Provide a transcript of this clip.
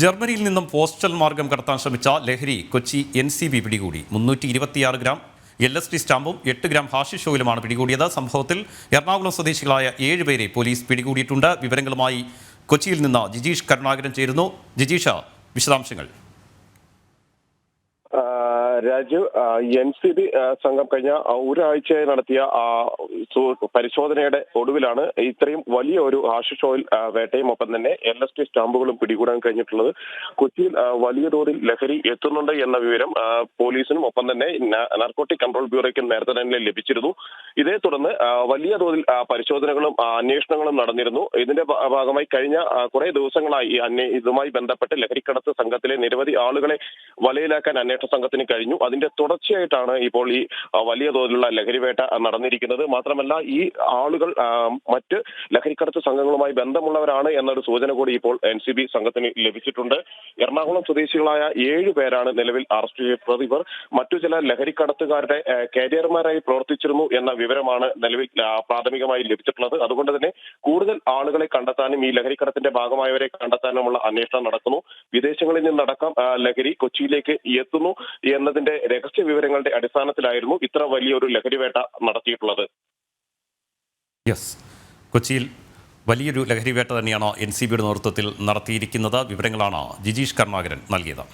ജർമ്മനിയിൽ നിന്നും പോസ്റ്റൽ മാർഗം കടത്താൻ ശ്രമിച്ച ലഹരി കൊച്ചി എൻ സി ബി പിടികൂടി. മുന്നൂറ്റി ഇരുപത്തിയാറ് ഗ്രാം എൽ എസ് ടി സ്റ്റാമ്പും എട്ട് ഗ്രാം ഹാഷിഷ് ഓയിലുമാണ് പിടികൂടിയത്. സംഭവത്തിൽ എറണാകുളം സ്വദേശികളായ ഏഴുപേരെ പോലീസ് പിടികൂടിയിട്ടുണ്ട്. വിവരങ്ങളുമായി കൊച്ചിയിൽ നിന്ന് ജിജീഷ് കരുണാകരൻ ചേരുന്നു. ജിജീഷ വിശദാംശങ്ങൾ. രാജു എൻ സി ബി സംഘം കഴിഞ്ഞ ഒരാഴ്ചയായി നടത്തിയ പരിശോധനയുടെ ഒടുവിലാണ് ഇത്രയും വലിയ ഒരു ആശിഷ് ഓയിൽ വേട്ടയും ഒപ്പം തന്നെ എൽ എസ് ടി സ്റ്റാമ്പുകളും പിടികൂടാൻ കഴിഞ്ഞിട്ടുള്ളത്. കൊച്ചിയിൽ വലിയ തോതിൽ ലഹരി എത്തുന്നുണ്ട് എന്ന വിവരം പോലീസിനും ഒപ്പം തന്നെ നാർക്കോട്ടിക് കൺട്രോൾ ബ്യൂറോയ്ക്കും നേരത്തെ തന്നെ ലഭിച്ചിരുന്നു. ഇതേ തുടർന്ന് വലിയ തോതിൽ പരിശോധനകളും അന്വേഷണങ്ങളും നടന്നിരുന്നു. ഇതിന്റെ ഭാഗമായി കഴിഞ്ഞ കുറെ ദിവസങ്ങളായി ഇതുമായി ബന്ധപ്പെട്ട് ലഹരിക്കടത്ത് സംഘത്തിലെ നിരവധി ആളുകളെ വലയിലാക്കാൻ അന്വേഷണ സംഘത്തിന് കഴിഞ്ഞു. അതിന്റെ തുടർച്ചയായിട്ടാണ് ഇപ്പോൾ ഈ വലിയ തോതിലുള്ള ലഹരിവേട്ട നടന്നിരിക്കുന്നത്. മാത്രമല്ല ഈ ആളുകൾ മറ്റ് ലഹരിക്കടത്ത് സംഘങ്ങളുമായി ബന്ധമുള്ളവരാണ് എന്നൊരു സൂചന കൂടി ഇപ്പോൾ എൻ സി ബി സംഘത്തിന് ലഭിച്ചിട്ടുണ്ട്. എറണാകുളം സ്വദേശികളായ ഏഴ് പേരാണ് നിലവിൽ അറസ്റ്റ് ചെയ്യപ്പെട്ടത്. ഇവർ മറ്റു ചില ലഹരിക്കടത്തുകാരുടെ കാരിയർമാരായി പ്രവർത്തിച്ചിരുന്നു എന്ന വിവരമാണ് നിലവിൽ പ്രാഥമികമായി ലഭിച്ചിട്ടുള്ളത്. അതുകൊണ്ട് തന്നെ കൂടുതൽ ആളുകളെ കണ്ടെത്താനും ഈ ലഹരിക്കടത്തിന്റെ ഭാഗമായവരെ കണ്ടെത്താനുമുള്ള അന്വേഷണം നടക്കുന്നു. വിദേശങ്ങളിൽ നിന്നടക്കം ലഹരി കൊച്ചിയിലേക്ക് എത്തുന്നു എന്നതിന്റെ രഹസ്യ വിവരങ്ങളുടെ അടിസ്ഥാനത്തിലായിരുന്നു ഇത്ര വലിയൊരു ലഹരിവേട്ട നടത്തിയിട്ടുള്ളത്. യെസ് കൊച്ചിയിൽ വലിയൊരു ലഹരിവേട്ട തന്നെയാണ് എൻ സി ബിയുടെ നേതൃത്വത്തിൽ നടത്തിയിരിക്കുന്നത്. വിവരങ്ങളാണ് ജിജീഷ് കർണാകരൻ നൽകിയത്.